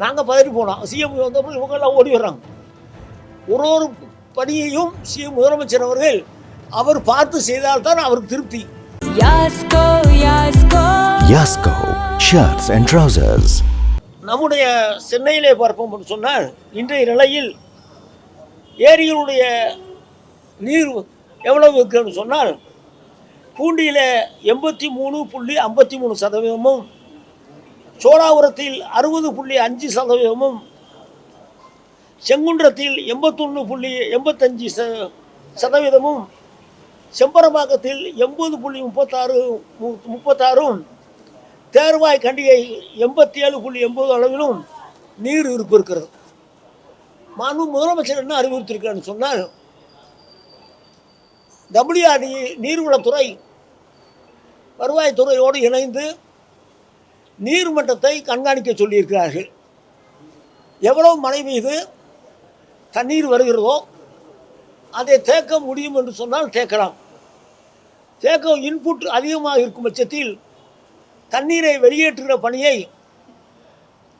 நாங்கள் பதறி போனோம் சிஎம் வந்தப்போ இவங்கெல்லாம் ஓடி வர்றாங்க ஒரு ஒரு பணியையும் சிஎம் முதலமைச்சர் அவர்கள் அவர் பார்த்து செய்தால்தான் அவருக்கு திருப்தி Yasko. Yasko Shirts and Trousers. நம்முடைய சென்னையிலே பார்ப்போம் சொன்னால் இன்றைய நிலையில் ஏரிகளுடைய நீர் எவ்வளவு இருக்குன்னு சொன்னால் பூண்டியில் எண்பத்தி மூணு புள்ளி ஐம்பத்தி மூணு சதவீதமும் சோழாபுரத்தில் அறுபது புள்ளி அஞ்சு சதவீதமும் செங்குன்றத்தில் எண்பத்தொன்று புள்ளி எண்பத்தஞ்சு ச சதவீதமும் செம்பரம்பாக்கத்தில் எண்பது புள்ளி முப்பத்தாறு மு- முப்பத்தாறும் தேர்வாய் கண்டிகை எண்பத்தி ஏழு புள்ளி எண்பது அளவிலும் நீர் இருப்பு இருக்கிறது மாண்பு முதலமைச்சர் என்ன அறிவுறுத்திருக்கான்னு சொன்னால் டபிள்யூஆர்டி நீர்வளத்துறை வருவாய்த்துறையோடு இணைந்து நீர்மட்டத்தை கண்காணிக்க சொல்லியிருக்கிறார்கள். எவ்வளவு மழை மீது தண்ணீர் வருகிறதோ அதை தேக்க முடியும் என்று சொன்னால் தேக்கலாம். தேக்க இன்புட் அதிகமாக இருக்கும் பட்சத்தில் தண்ணீரை வெளியேற்றுகிற பணியை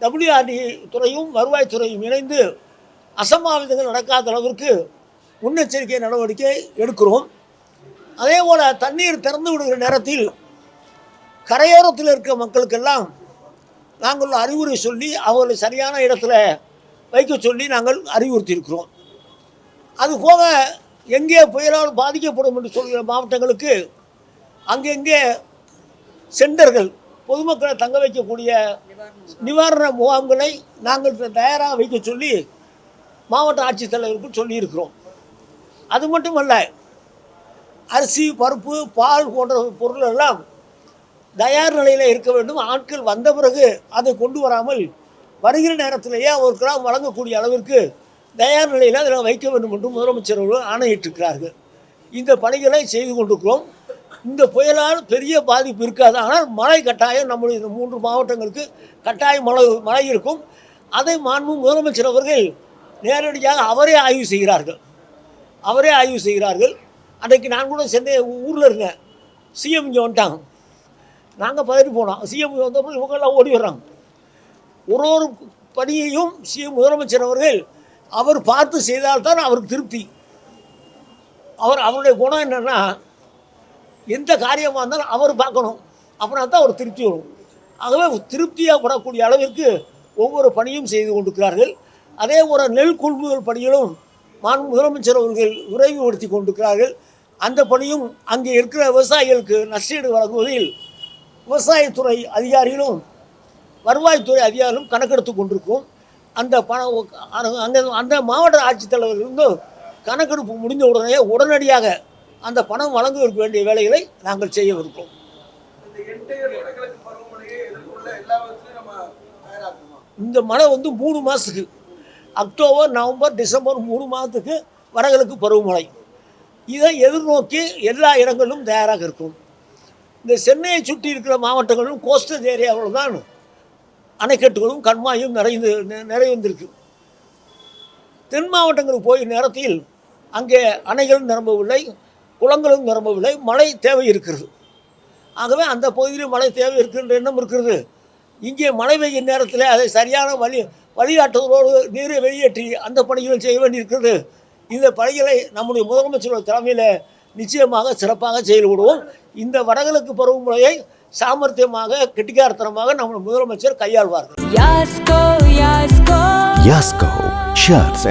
டபிள்யூஆர்டி துறையும் வருவாய்த்துறையும் இணைந்து அசம்பாவிதங்கள் நடக்காத அளவிற்கு முன்னெச்சரிக்கை நடவடிக்கை எடுக்கிறோம். அதே போல் தண்ணீர் திறந்து விடுகிற நேரத்தில் கரையோரத்தில் இருக்க மக்களுக்கெல்லாம் நாங்கள் அறிவுரை சொல்லி அவர்களை சரியான இடத்துல வைக்க சொல்லி நாங்கள் அறிவுறுத்தியிருக்கிறோம். அது போக எங்கே புயலால் பாதிக்கப்படும் என்று சொல்கிற மாவட்டங்களுக்கு அங்கெங்கே சென்டர்கள் பொதுமக்களை தங்க வைக்கக்கூடிய நிவாரண முகாம்களை நாங்கள் தயாராக வைக்க சொல்லி மாவட்ட ஆட்சித்தலைவருக்கு சொல்லியிருக்கிறோம். அது மட்டுமல்ல அரிசி பருப்பு பால் போன்ற பொருளெல்லாம் தயார் நிலையில் இருக்க வேண்டும். ஆட்கள் வந்த பிறகு அதை கொண்டு வராமல் வருகிற நேரத்திலேயே அவருக்கெல்லாம் வழங்கக்கூடிய அளவிற்கு தயார் நிலையில் அதில் வைக்க வேண்டும் என்று முதலமைச்சர் அவர்கள் ஆணையிட்டிருக்கிறார்கள். இந்த பணிகளை செய்து கொண்டிருக்கிறோம். இந்த புயலால் பெரிய பாதிப்பு இருக்காது. ஆனால் மழை கட்டாயம் நம்முடைய இந்த மூன்று மாவட்டங்களுக்கு கட்டாயம் மழை மழை இருக்கும். அதை மாண்பு முதலமைச்சர் அவர்கள் நேரடியாக அவரே ஆய்வு செய்கிறார்கள். அவரே ஆய்வு செய்கிறார்கள். அன்றைக்கு நான் கூட சென்னை ஊரில் இருந்தேன். சிஎம் இங்கே வந்துட்டாங்க. நாங்கள் பதறி போனோம். சிஎம் வந்தப்போ இவங்கெல்லாம் ஓடி வர்றாங்க. ஒரு ஒரு பணியையும் சிஎம் முதலமைச்சர் அவர்கள் அவர் பார்த்து செய்தால்தான் அவருக்கு திருப்தி. அவர் அவருடைய குணம் என்னென்னா எந்த காரியமாக இருந்தாலும் அவர் பார்க்கணும். அப்படின்னா தான் அவர் திருப்தி வரும். ஆகவே திருப்தியாக படக்கூடிய அளவிற்கு ஒவ்வொரு பணியும் செய்து கொண்டிருக்கிறார்கள். அதே ஒரு நெல் கொள்முதல் பணிகளும் மாண்பு முதலமைச்சர் அவர்கள் விரைவுபடுத்தி கொண்டிருக்கிறார்கள். அந்த பணியும் அங்கே இருக்கிற விவசாயிகளுக்கு நஷ்டீடு வழங்குவதில் விவசாயத்துறை அதிகாரிகளும் வருவாய்த்துறை அதிகாரிகளும் கணக்கெடுத்து கொண்டிருக்கும். அந்த பணம் அந்த அந்த மாவட்ட ஆட்சித்தலைவரிலிருந்து கணக்கெடுப்பு முடிந்த உடனே உடனடியாக அந்த பணம் வழங்குவதற்கு வேண்டிய வேலைகளை நாங்கள் செய்யவிருக்கிறோம் இந்த மழை வந்து மூணு மாதத்துக்கு அக்டோபர் நவம்பர் டிசம்பர் மூணு மாதத்துக்கு வடகிழக்கு பருவமழை. இதை எதிர்நோக்கி எல்லா இடங்களிலும் தயாராக இருக்கும். இந்த சென்னையை சுற்றி இருக்கிற மாவட்டங்களும் கோஸ்டல் ஏரியாவில் தான் அணைக்கட்டுகளும் கண்மாயும் நிறைந்து நி- நிறைந்திருக்கு தென் மாவட்டங்களுக்கு போய் நேரத்தில் அங்கே அணைகளும் நிரம்பவில்லை குளங்களும் நிரம்பவில்லை மழை தேவை இருக்கிறது. ஆகவே அந்த பகுதியில் மழை தேவை இருக்கின்ற எண்ணம் இருக்கிறது. இங்கே மழை பெய்யும் நேரத்தில் அதை சரியான வழி வழிகாட்டுதலோடு நீரை வெளியேற்றி அந்த பணிகளும் செய்ய வேண்டியிருக்கிறது. இந்த பணிகளை நம்முடைய முதலமைச்சர் தலைமையில் நிச்சயமாக சிறப்பாக செயல்படுவோம். இந்த வடகிழக்கு பருவமழையை சாமர்த்தியமாக கெட்டிக்காரத்தனமாக நம்முடைய முதலமைச்சர் கையாள்வார்கள் Yasko, Yasko. Yasko Shirts